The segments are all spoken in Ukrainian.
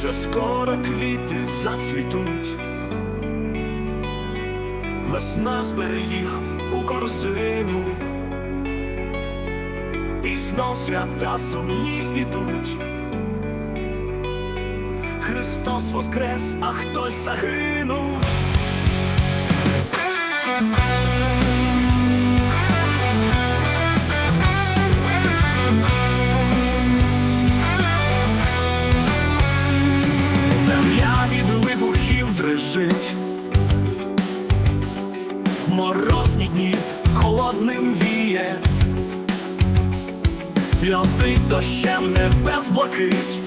вже скоро квіти зацвітуть. Весна збере їх у корзину, і знов свята сумні ідуть. Христос воскрес, а хтось загинув. Дрижить, морозні дні холодним віє, сльози дощем небес блакить,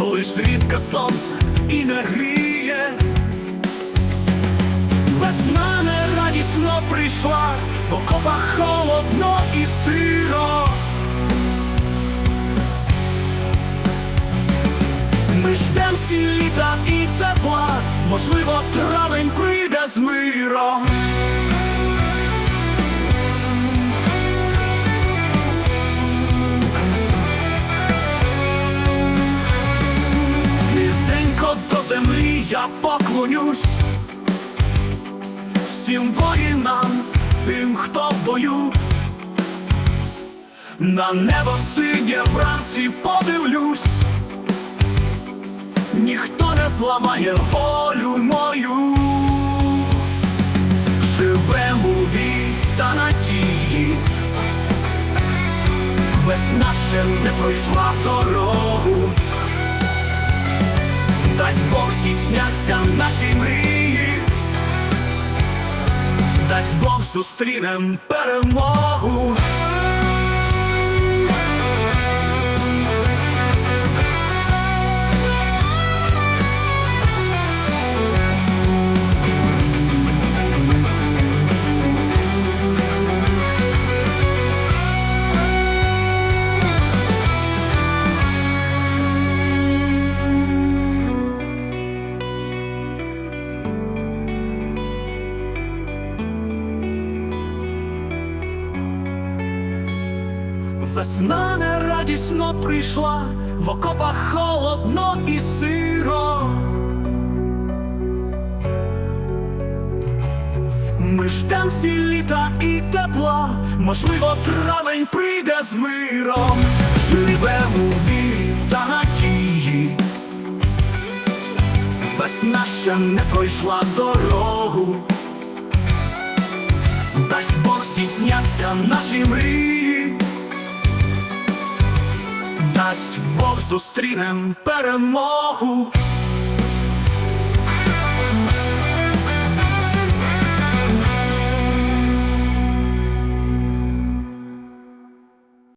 лиш рідка сонце і не гріє. Весна нерадісно прийшла, в окопах холодно і сиро. Можливо, травень прийде з миром. Низенько до землі я поклонюсь всім воїнам, тим, хто в бою. На небо синє вранці подивлюсь. Зламає волю мою, живемо у та надії, весна ще не пройшла дорогу, дасть Бог здійсняться наші мрії, дасть Бог зустрінем перемогу. Весна нерадісно прийшла, в окопах холодно і сиро. Ми ждем всі літа і тепла, можливо, травень прийде з миром, живемо у вірі та надії. Весна ще не пройшла дорогу, дасть Бог здійсняться наші мрії. Дасть Бог зустрінем перемогу.